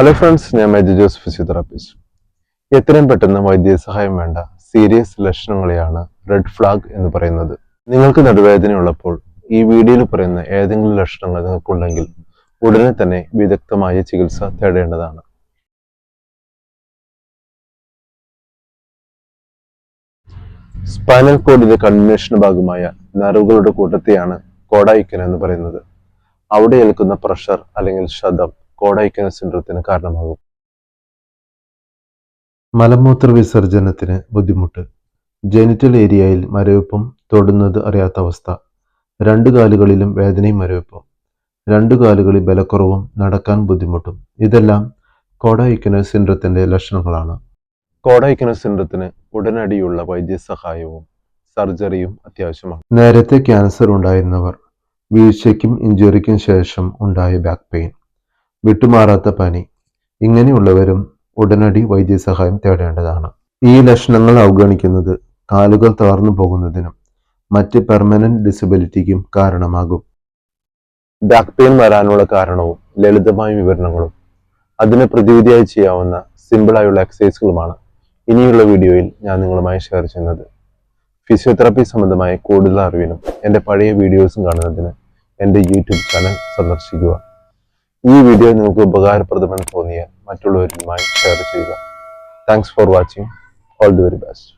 Hello friends ഞാൻ major Jose physiotherapist എത്രയും പെട്ടെന്ന് വൈദ്യസഹായം വേണ്ട സീരിയസ് ലക്ഷണങ്ങളെയാണ് റെഡ് ഫ്ലാഗ് എന്ന് പറയുന്നത്. നിങ്ങൾക്ക് നടുവേദന ഉള്ളപ്പോൾ ഈ വീഡിയോയിൽ പറയുന്ന ഏതെങ്കിലും ലക്ഷണങ്ങൾ നിങ്ങൾക്കുണ്ടെങ്കിൽ ഉടനെ തന്നെ വിദഗ്ധമായ ചികിത്സ തേടേണ്ടതാണ്. സ്പൈനൽ കോഡിന്റെ കൺവെൻഷന് ഭാഗമായ നറുകളുടെ കൂട്ടത്തെയാണ് കോഡൈക്കൻ എന്ന് പറയുന്നത്. അവിടെ ഏൽക്കുന്ന പ്രഷർ അല്ലെങ്കിൽ ശതം കോഡായിക്കന സിൻഡ്രത്തിന് കാരണമാകും. മലമൂത്ര വിസർജനത്തിന് ബുദ്ധിമുട്ട്. ജെനിറ്റൽ ഏരിയയിൽ മരവിപ്പും തൊടുന്നത് അറിയാത്ത അവസ്ഥ. രണ്ടു കാലുകളിലും വേദനയും മരവിപ്പും. രണ്ടു കാലുകളിൽ ബലക്കുറവും നടക്കാൻ ബുദ്ധിമുട്ടും. ഇതെല്ലാം കോടൈക്കന സിൻഡ്രത്തിന്റെ ലക്ഷണങ്ങളാണ്. കോടൈക്കന സിൻഡ്രത്തിന് ഉടനടിയുള്ള വൈദ്യസഹായവും സർജറിയും അത്യാവശ്യമാണ്. നേരത്തെ ക്യാൻസർ ഉണ്ടായിരുന്നവർ വീഴ്ചയ്ക്കും ഇഞ്ചുറിക്കും ശേഷം ഉണ്ടായ ബാക്ക് പെയിൻ. വിട്ടുമാറാത്ത പനി. ഇങ്ങനെയുള്ളവരും ഉടനടി വൈദ്യസഹായം തേടേണ്ടതാണ്. ഈ ലക്ഷണങ്ങൾ അവഗണിക്കുന്നത് കാലുകൾ തളർന്നു പോകുന്നതിനും മറ്റ് പെർമനന്റ് ഡിസബിലിറ്റിക്കും കാരണമാകും. ബാക്ക് പെയിൻ വരാനുള്ള കാരണവും ലളിതമായ വിവരണങ്ങളും. അതിന് പ്രതിവിധിയായി ചെയ്യാവുന്ന സിമ്പിളായുള്ള എക്സസൈസുകളുമാണ് ഇനിയുള്ള വീഡിയോയിൽ ഞാൻ നിങ്ങളുമായി ഷെയർ ചെയ്യുന്നത്. ഫിസിയോതെറാപ്പി സംബന്ധമായ കൂടുതൽ അറിവിനും എന്റെ പഴയ വീഡിയോസും കാണുന്നതിന് എന്റെ യൂട്യൂബ് ചാനൽ സന്ദർശിക്കുക. ഈ വീഡിയോ നിങ്ങൾക്ക് ഉപകാരപ്രദമെന്ന് തോന്നിയാൽ മറ്റുള്ളവരുമായി ഷെയർ ചെയ്യുക. Thanks for watching all the very best